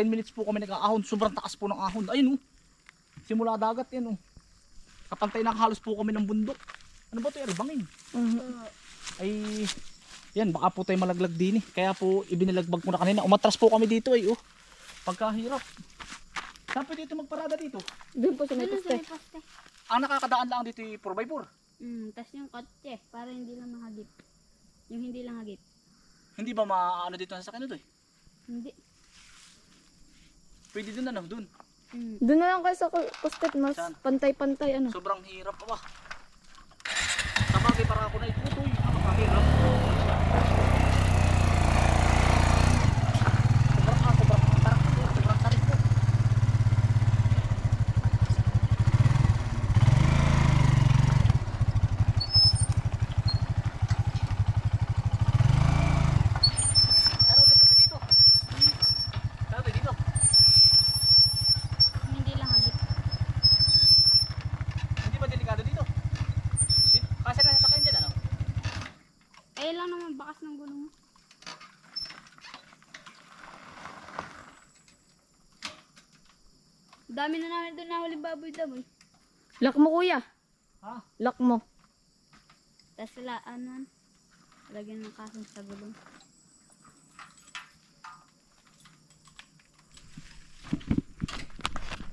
10 minutes po kami nag-aahon. Sobrang taas po ng ahon. Ayun oh. Simula dagat yan oh. Kapantay na halos po kami ng bundok. Ano ba ito? Erbangin. Ay, yan, baka po tayo malaglag din eh. Kaya po, ibinilagbag ko na kanina. Umatras po kami dito eh, oh. Pagkahirap. Saan po dito magparada dito? Doon po sa may poste. Ang nakakadaan lang dito yung 4x4. Mm, tas yung kotse, para hindi lang mahagip. Yung hindi lang hagip. Hindi ba maano dito sa sakyan ito eh? Hindi. Pwede dun ano, dun. Mm. Doon na lang kayo sa poste, mas Saan? pantay-pantay ano. Sobrang hirap pa ba? Sabagay para ako na itutoy. Napakahirap. Sobrang ah, sobrang tarak po. Sobrang tarik po. Ano dito dito? Ano dito? Yung hindi lang hagip. Hindi ba delikado dito? Dito? Kasi kasi sakyan dyan ano? Eh lang naman bakas ng gulong mo. Dami na namin doon nahuli baboy daboy. Lock mo kuya. Ha? Lock mo. Tapos sila, ano, lagyan ng kason sa gulong.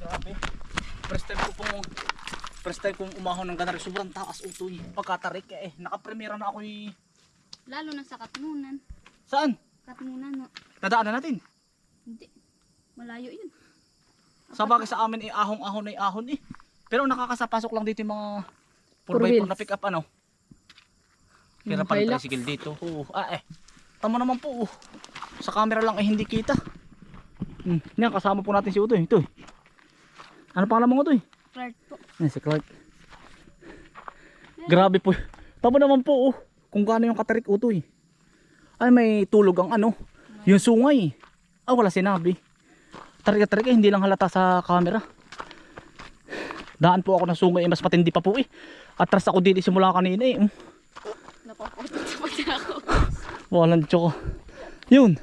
Grabe. First time ko pong first time kong umahon ng ganari. Sobrang taas utoy. Pagkatarik eh. Nakapremera na ako eh. Lalo na sa katmunan. Saan? Katmunan, no? Nadaanan natin. Hindi. Malayo yun. Sa bagay sa amin eh, ahong-ahon ay ahon eh. Pero nakakasapasok lang dito yung mga 4x4 wheels. na pick up ano. Kira pa Hilux. tricycle dito. Oo. Ah eh. Tama naman po. oh. Sa camera lang ay hindi kita. Hmm. Yan kasama po natin si Utoy. Ito eh. Ano pangalan mo Utoy? Clark po. Yan si Clark. Grabe po. Tama naman po oh. Kung gaano yung katarik Utoy. Ay may tulog ang ano. Yung sungay. Ah wala sinabi. Eh, hindi lang halata sa camera. Daan po ako ng sungay eh, mas matindi pa po eh. Atras ako dito simula kanina eh. Mm. Napaputot sa pagka ako. Walang tsoko. Yun.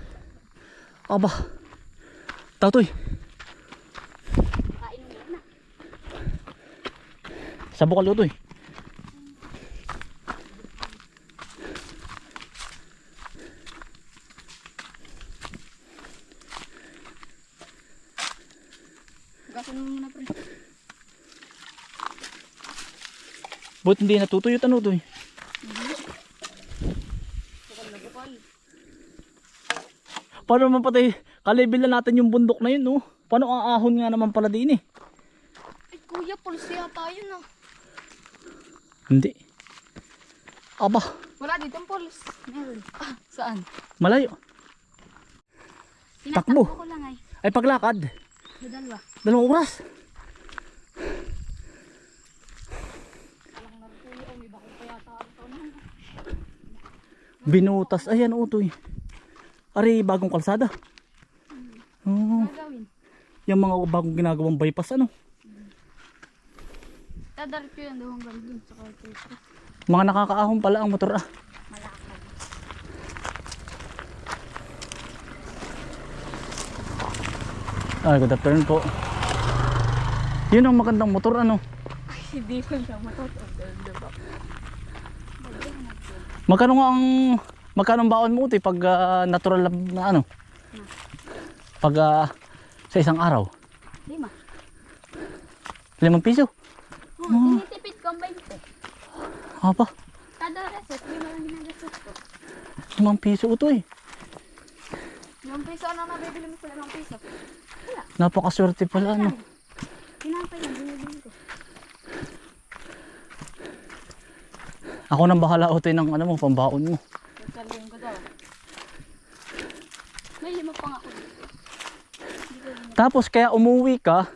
Aba. Tatoy. Sa bukal utoy. Gasan Buat hindi natutuyot ano utoy. Bukal na bukal. Paano naman patay? Kalibil na natin yung bundok na yun no. Paano ang ahon nga naman pala din eh? Ay, kuya, pulse yata yun, ah. Hindi. Aba. Wala dito ang pulse. Meron. Ah, saan? Malayo. Tinatakbo Takbo. ko lang ay. Ay paglakad. Sa dalawa. Dalawang oras. Alang na rin kuya, oh, may bakit pa yata ito na. Binutas. Ayan utoy. Ari bagong kalsada. Gagawin. yung mga bagong ginagawang bypass ano. Tadarit ko yan doon hanggang dun sa kwarto. Mga nakakaahon pala ang motor ah. Malakad. Ay, good afternoon po. Yun ang magandang motor ano. Hindi ko lang matotoo. Magkano nga ang magkano ang baon mo utoy pag ah, natural lang na ano? Pag ah, sa isang araw, Lima. limang piso. Oh, tinitipid ko ang 20. Apa, Kada reset, lima lang ginagastos ko. limang piso utoy. Limang piso, ano na bibili mo sa limang piso? Napakaswerte pala ano. Tinapay yan, binibili Ako nang bahala utoy ng ano mo, pambaon mo. Sasabihin ko daw. May lima pa nga ako dito. Tapos kaya umuwi ka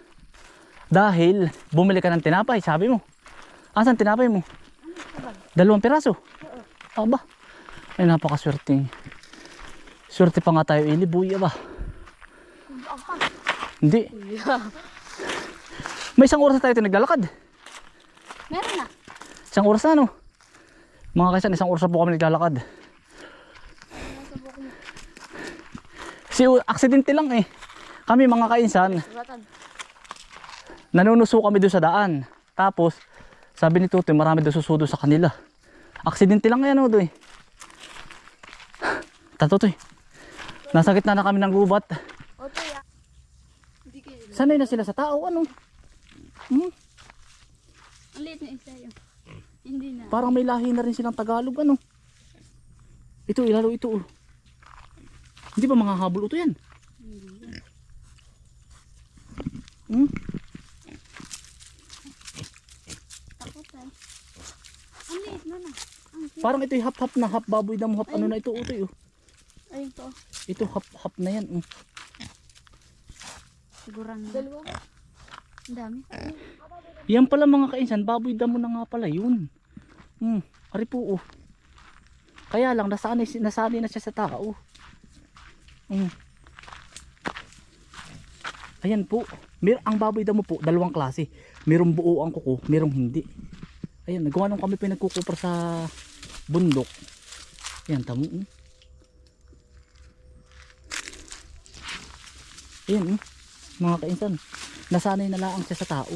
dahil bumili ka ng tinapay, sabi mo. Asan tinapay mo? Dalawang piraso. Aba. Ay napakaswerte. Swerte pa nga tayo ilibuy ba? Hindi. May isang oras na tayo naglalakad. Meron na. Isang oras na no? Mga kaisan, isang oras po kami naglalakad. Si aksidente lang eh. Kami mga kainsan, Suratan. nanunuso kami doon sa daan. Tapos, sabi ni Tutoy, marami doon susudo sa kanila. Aksidente lang yan, Utoy. Tatutoy, nasa gitna na kami ng gubat. Hindi kayo. Sanay na sila sa tao, ano? Hmm? Ang liit na isa yun. Hindi na. Parang may lahi na rin silang Tagalog, ano? Ito, ilalo ito, oh. Hindi ba mga habol ito yan? Hmm? Takot ay. Ang liit na na. Parang ito yung hap-hap na hap baboy damo hap ano na ito utoy oh. Ayun to. Ito hap-hap na yan. Oh. Sigurang na. Dalawa. Ang dami. Yan pala mga kainsan, baboy damo na nga pala yun. Hmm, ari po oh. Kaya lang nasanay, si- nasanay na siya sa tao. Hmm. Ayan po. Mer ang baboy damo po, dalawang klase. Merong buo ang kuko, merong hindi. Ayan, nagawa nung kami pinagkukupra sa bundok. Ayan, tamo. oh. Ayan, oh. mga kainsan. Nasanay na lang siya sa tao.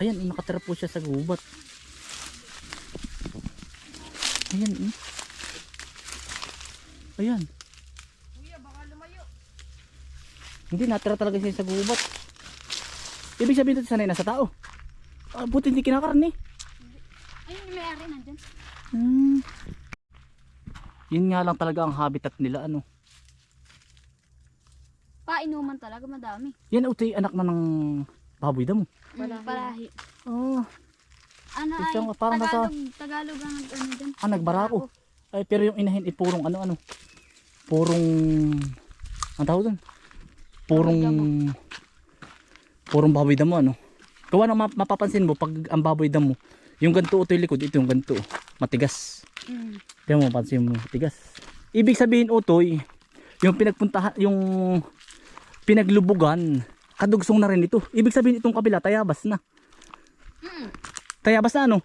Ayan, eh, nakatira po siya sa gubat. Ayan, eh. Ayan. Hindi, natira talaga siya sa gubat. Ibig sabihin ito sanay na sa tao. Ah, buti hindi kinakarni. Ayun yung may-ari nandyan. Hmm. Yun nga lang talaga ang habitat nila, ano. Talaga madami. Yan, utoy, anak na ng baboy damo. Palahi. Palahi. Oh, Ano ay, Ito yung parang nasa- Tagalog, Tagalog ang ano dyan. ah, nagbarako. Ay, pero yung inahin, eh, purong ano, ano. Purong, ang tawag doon? Purong, purong baboy damo, ano. Gawa na map- mapapansin mo, pag ang baboy damo, yung ganito utoy likod, ito yung ganito, matigas. Mm. Kaya mo, pansin mo, matigas. Ibig sabihin utoy, yung pinagpuntahan, yung pinaglubugan, kadugsong na rin ito. Ibig sabihin itong kabila, tayabas na. Tayabas na ano.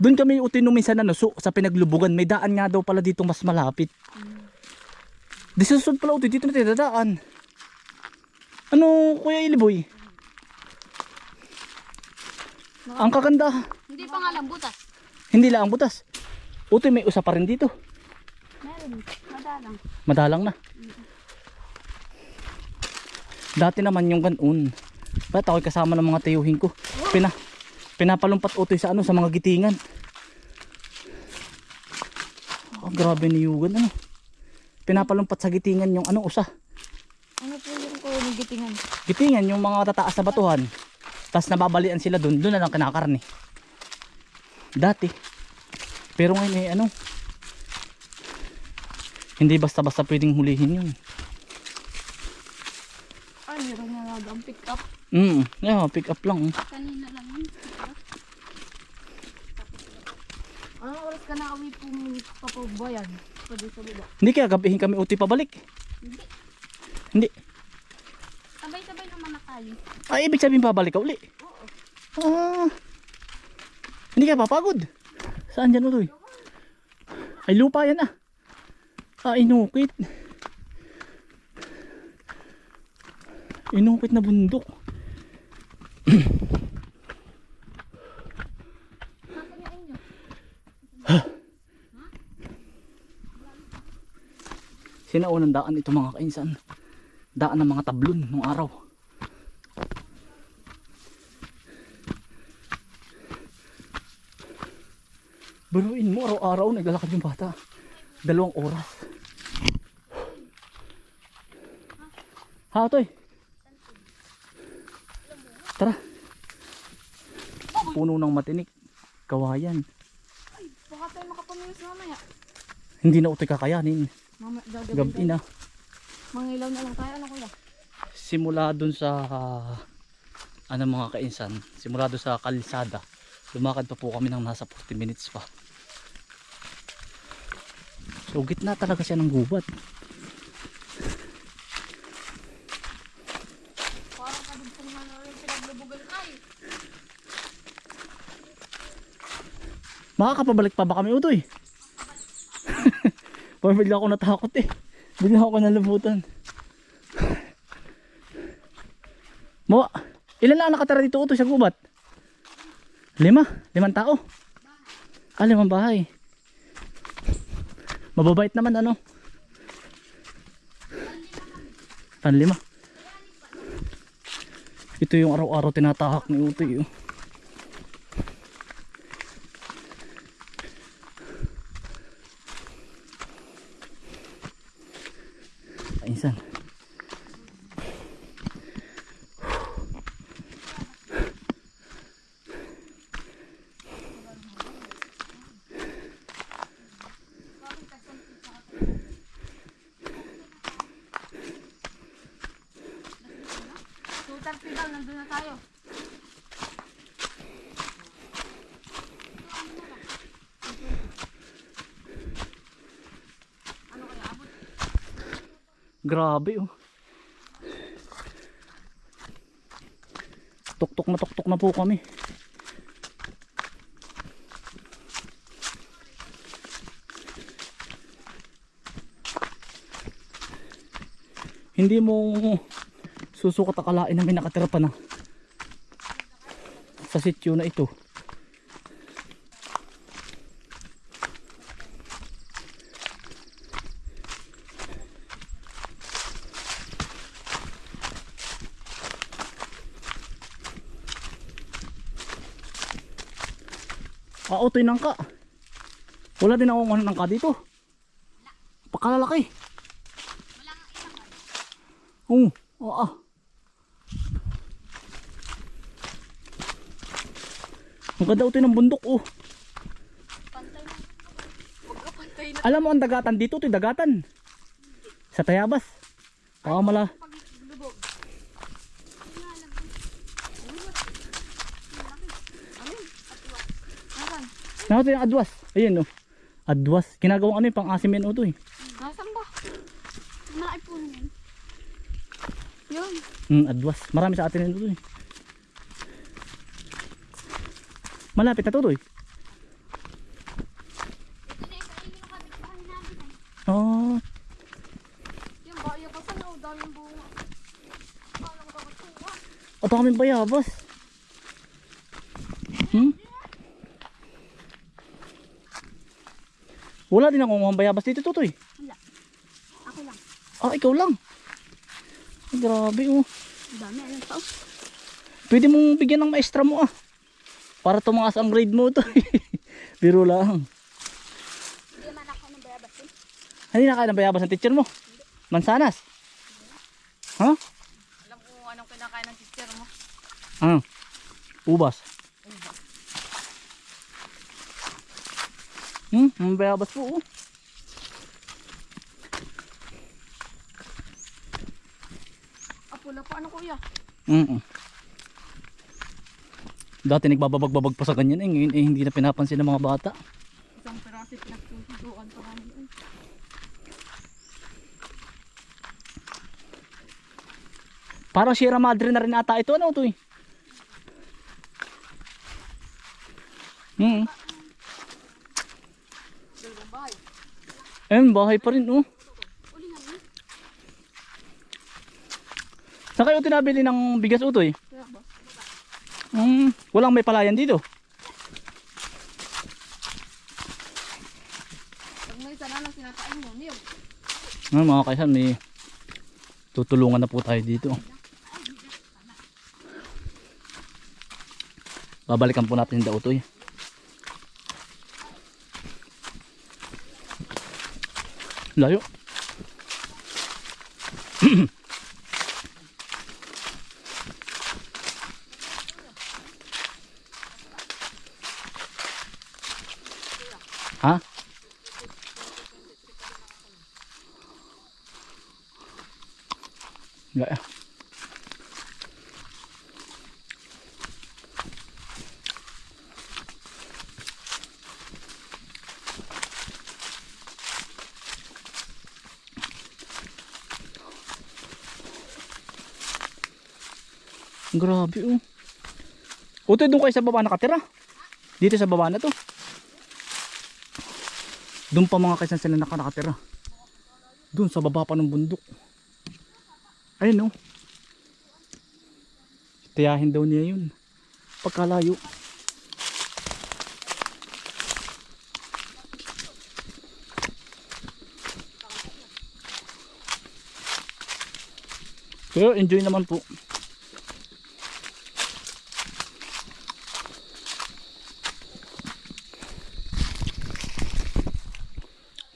Doon kami nung minsan ano, so, sa pinaglubugan, may daan nga daw pala dito mas malapit. Di susunod pala utoy, dito na tayo dadaan. Ano, Kuya Iliboy? Ang kaganda. Hindi pa nga lang butas. Hindi lang ang butas. Utoy, may usa pa rin dito. Meron. Madalang. Madalang na. Dati naman yung ganon. Ba't ako'y kasama ng mga tiyuhin ko. Pina, pinapalumpat utoy sa ano, sa mga gitingan. Oh, grabe ni Yugan ano. Pinapalumpat sa gitingan yung ano, usa. Ano po yung kulong gitingan? Gitingan yung mga tataas na batuhan. Tapos nababalian sila doon, doon na lang kinakarni. Dati. Pero ngayon eh, ano, hindi basta-basta pwedeng hulihin yun. Ay, meron nga nga ang pick up. Mm, yeah, pick up lang. Kanina lang yun. Anong oras ka na uwi pong papabayan? Pwede sa baba. Hindi kaya gabihin kami uti pabalik. Hindi. Hindi. Sabay-sabay naman na tayo. Ay, ibig sabihin babalik ka uli. Ah. Hindi kaya papagod. Saan dyan utoy? Ay, lupa yan ah. Ah, inukit. Inukit na bundok. Sinaunang daan ito mga kainsan. Daan ng mga tablon nung araw. Baruin mo, araw-araw naglalakad yung bata. Dalawang oras. Ha, Toy? Tara. Puno ng matinik. Kawayan. Baka tayo makapamilis mamaya. Hindi na utoy kakayanin. Mamaya, Gabi na. Mga ilaw na lang tayo. Ano kuya? Simula dun sa ano mga kainsan, simula dun sa kalisada, lumakad pa po kami ng nasa 40 minutes pa. So gitna talaga siya ng gubat. Parang kadugsong na namin pinaglubugan ay. Makakapabalik pa ba kami utoy? Parang bigla ako natakot eh. Bigla ako nalabutan. Mo, ilan lang ang nakatira dito uto sa gubat? Lima? Limang tao? Ah, limang bahay. Mababait naman ano? Panlima. Ito yung araw-araw tinatahak ni Utoy. Oh. Grabe oh. Tuktok na tuktok na po kami. Hindi mo susukat akalain na may nakatira pa na sa sityo na ito. Otoy nang ka. Wala din akong ano ng ka dito. Pakalalaki. Oo, oo ah. Ang ganda utoy ng bundok oh. Alam mo ang dagatan dito, ito dagatan. Sa Tayabas. Baka mala. Nakita yung adwas. Ayun oh. Adwas. Ginagawang ano yung pang asim yan ito eh. Nasaan ba? Malaki po yun. Yun. Hmm, adwas. Marami sa atin ito eh. Malapit na to eh. Oh, Yung bayo pa sa loob, daming bunga. Paano ko kakatuwa? ito kami bayabas. Wala din akong bayabas dito, Tutoy. Ako lang. Ah, ikaw lang. Ay, grabe oh. Ang dami. Alam pa. oh. Pwede mong bigyan ng maestra mo ah. Para tumaas ang grade mo to. Biro lang. Hindi man ako ng bayabas eh. Hindi na kaya ng bayabas ng teacher mo. Mansanas. Ha? Alam ko anong kinakain ng teacher mo. Ah. Ubas. Hmm, ang bayabas po oh. Apula pa, ano kuya? Mm. Dati nagbababag-babag pa sa ganyan eh. Ngayon eh, hindi na pinapansin ng mga bata. Isang peraso pinagsusuduan pa kami. Ay, Parang Sierra Madre na rin ata ito. Ano ito eh? Dalawang Ayun, bahay pa rin oh. Saan kayo tinabili ng bigas utoy? Hmm, walang may palayan dito. Ah, mga kaisan, may tutulungan na po tayo dito. Babalikan po natin yung dautoy. Layo. ha? Gaya. Grabe oh. Uto doon kayo sa baba nakatira. Dito sa baba na to. Doon pa mga kaysan sila naka- nakatira. Doon sa baba pa ng bundok. Ayun oh. Tiyahin daw niya yun. Pagkalayo. Pero enjoy naman po.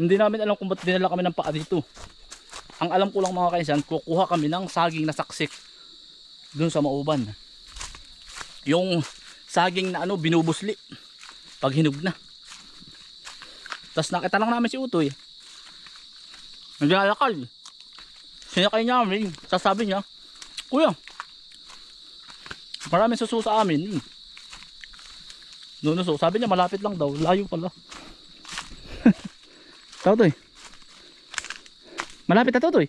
Hindi namin alam kung ba't dinala kami ng paa dito. Ang alam ko lang mga kaisan, kukuha kami ng saging na saksik dun sa mauban. Yung saging na ano, binubusli. Pag hinug na. Tapos nakita lang namin si Utoy. Naglalakal. Sinakay niya namin. Sasabi niya, Kuya, maraming suso sa amin. Nunuso. Sabi niya malapit lang daw. Layo pala. Totoy. Malapit na Totoy.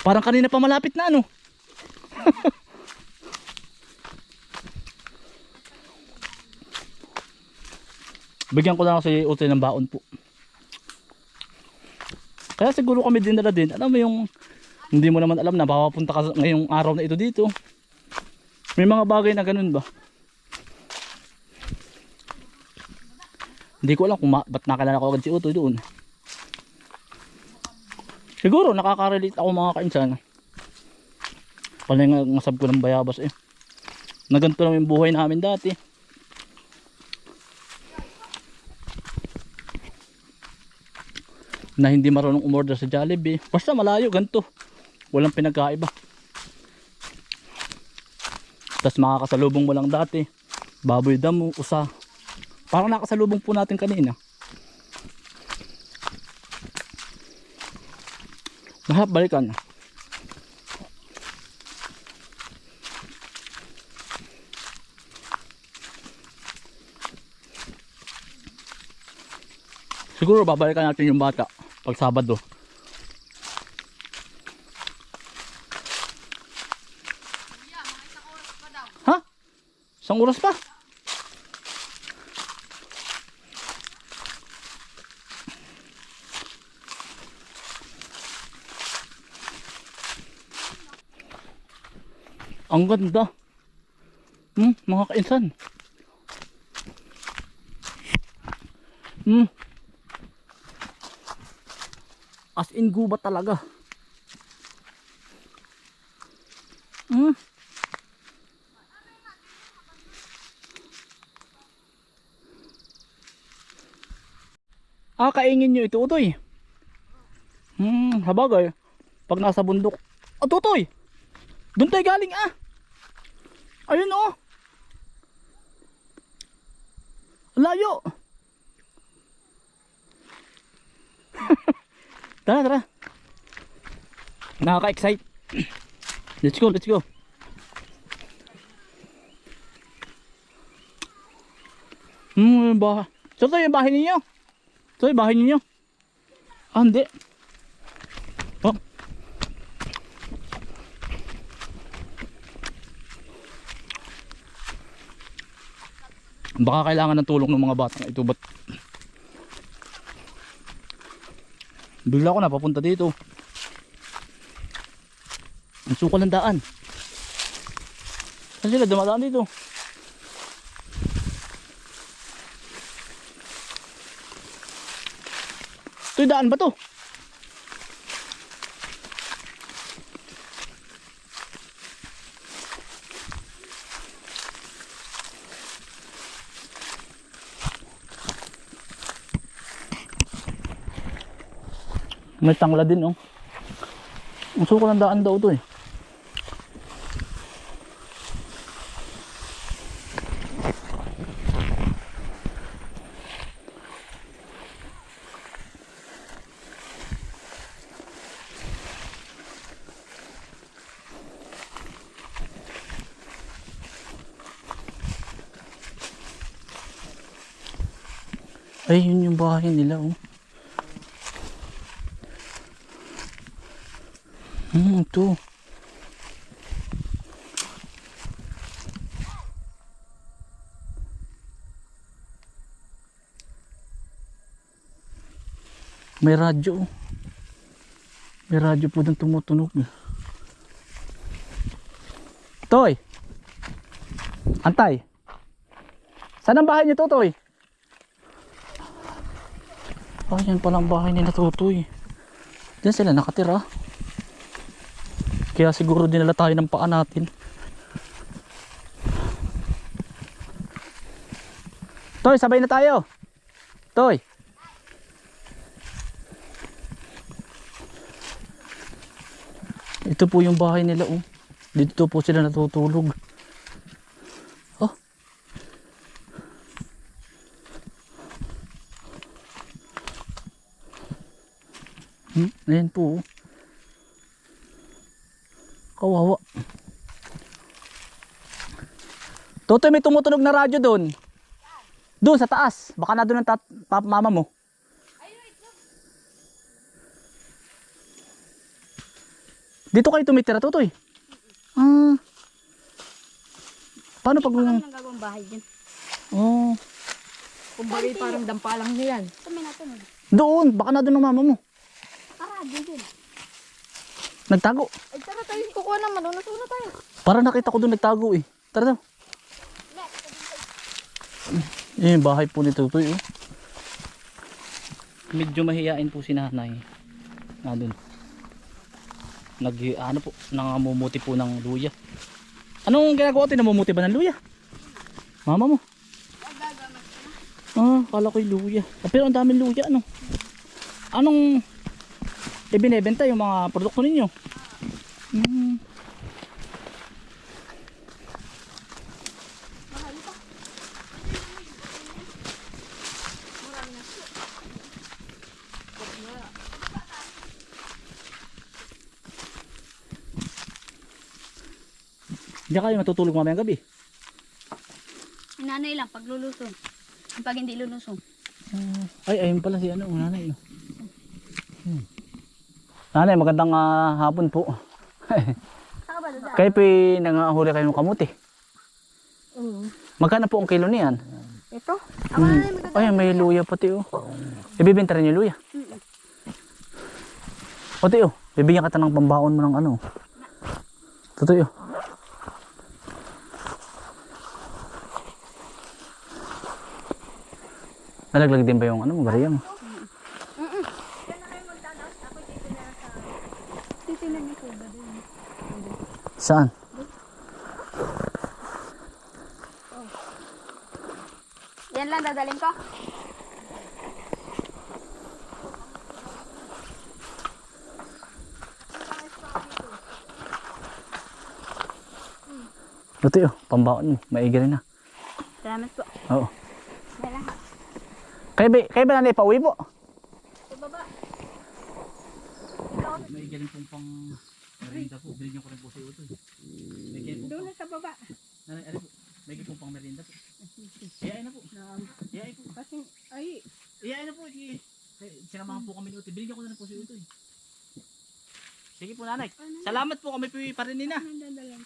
Parang kanina pa malapit na ano. Bigyan ko lang si Utoy ng baon po. Kaya siguro kami dinala din. Alam mo yung hindi mo naman alam na papapunta ka ngayong araw na ito dito. May mga bagay na ganun ba? Hindi ko alam kung ba't nakalala ko agad si Utoy doon. Siguro nakaka-relate ako mga kainsan. Palingasab ko ng bayabas eh. Na ganito lang yung buhay namin dati. Na hindi marunong umorder sa Jollibee. Basta malayo ganito. Walang pinagkaiba. Tapos makakasalubong mo lang dati. Baboy damo, usa. Parang nakasalubong po natin kanina. Lahat balikan. Siguro babalikan natin yung bata pag Sabado. Ha? Isang oras pa? Ang ganda. Hmm, mga kainsan. Hmm. As in guba talaga. Hmm. Ah, kaingin nyo ito, utoy. Hmm, habagay. Pag nasa bundok. Oh, tutoy! Doon tayo galing ah. Ayun oh. Layo. tara, tara. Nakaka-excite. Let's go, let's go. Hmm, bahay. So, ito yung bahay ninyo. Ito yung bahay ninyo. Ah, hindi. Oh. Baka kailangan ng tulong ng mga batang ito ba't Bigla ko napapunta dito. Ang sukal ng daan. Saan sila dumadaan dito? Ito daan ba to? May tangla din oh. Ang suko ng daan daw to eh. Ay, yun yung bahay nila oh. Hmm, ito. May radyo. oh. May radyo po doon tumutunog. eh. Toy. Antay. Saan ang bahay niyo, Totoy? Oh, yan palang bahay ni Totoy. Diyan sila nakatira. Kaya siguro dinala tayo ng paa natin. Toy, sabay na tayo. Toy. Ito po yung bahay nila oh. Dito po sila natutulog. Oh. Hmm, ayan po. oh. Kawawa. Totoy, may tumutunog na radyo doon. Doon sa taas. Baka na doon ang tat- pap- mama mo. Dito kayo tumitira, Totoy. Ah. Paano pag... Ano nang gagawang bahay dyan? Oh. Kumbaga parang dampalang niya yan. Ito may natunog. Doon. Baka na doon ang mama mo. Karadyo din. Nagtago. Ay tara tayo, kukuha naman. Una una tayo. Para nakita ko doon nagtago eh. Tara daw. Eh, bahay po ni Tutoy oh. Medyo mahihain po si nanay. Na doon. Nag, ano po, nangamumuti po ng luya. Anong ginagawa ito? Namumuti ba ng luya? Mama mo? Ah, kala ko yung luya. Ah, pero ang daming luya, ano? Anong ibinebenta yung mga produkto ninyo? Hmm. Diyan kayo matutulog mamayang gabi. Nanay lang, pag lulusong. Pag hindi lulusong. Ay, ayun pala si ano, nanay. oh. Nanay, magandang ah, hapon po. Kayo po nangahuli kayo ng kamuti. Oo. Magkano po ang kilo niyan? Ito? Hmm. Ay, may luya pati oh. Ibibenta rin yung luya. Mm-mm. Pati oh, bibigyan ka ng pambaon mo ng ano. Totoo oh. Nalaglag din ba yung ano bariya mo? Titinan niyo ba doon? Saan? Yan lang dadalhin ko. Totoo oh, pambaon mo, maigi rin na. Salamat po. Oo. Yan lang. Kayo ba, kayo ba nanay pauwi po? Sa baba. May galing pong pang merinda po. Binigyan ko rin po sa iyo ito. May galing pong Doon na sa baba. nanay, ano po? May galing pong pang merinda po. Iyain na po. Iyain po. Kasi, ay, Iyain na po. Eh, Sinamahan po kami ni Utoy. Binigyan ko na rin po si Utoy. Sige po nanay. Salamat po kami po pa rin nina. Ano dadalhin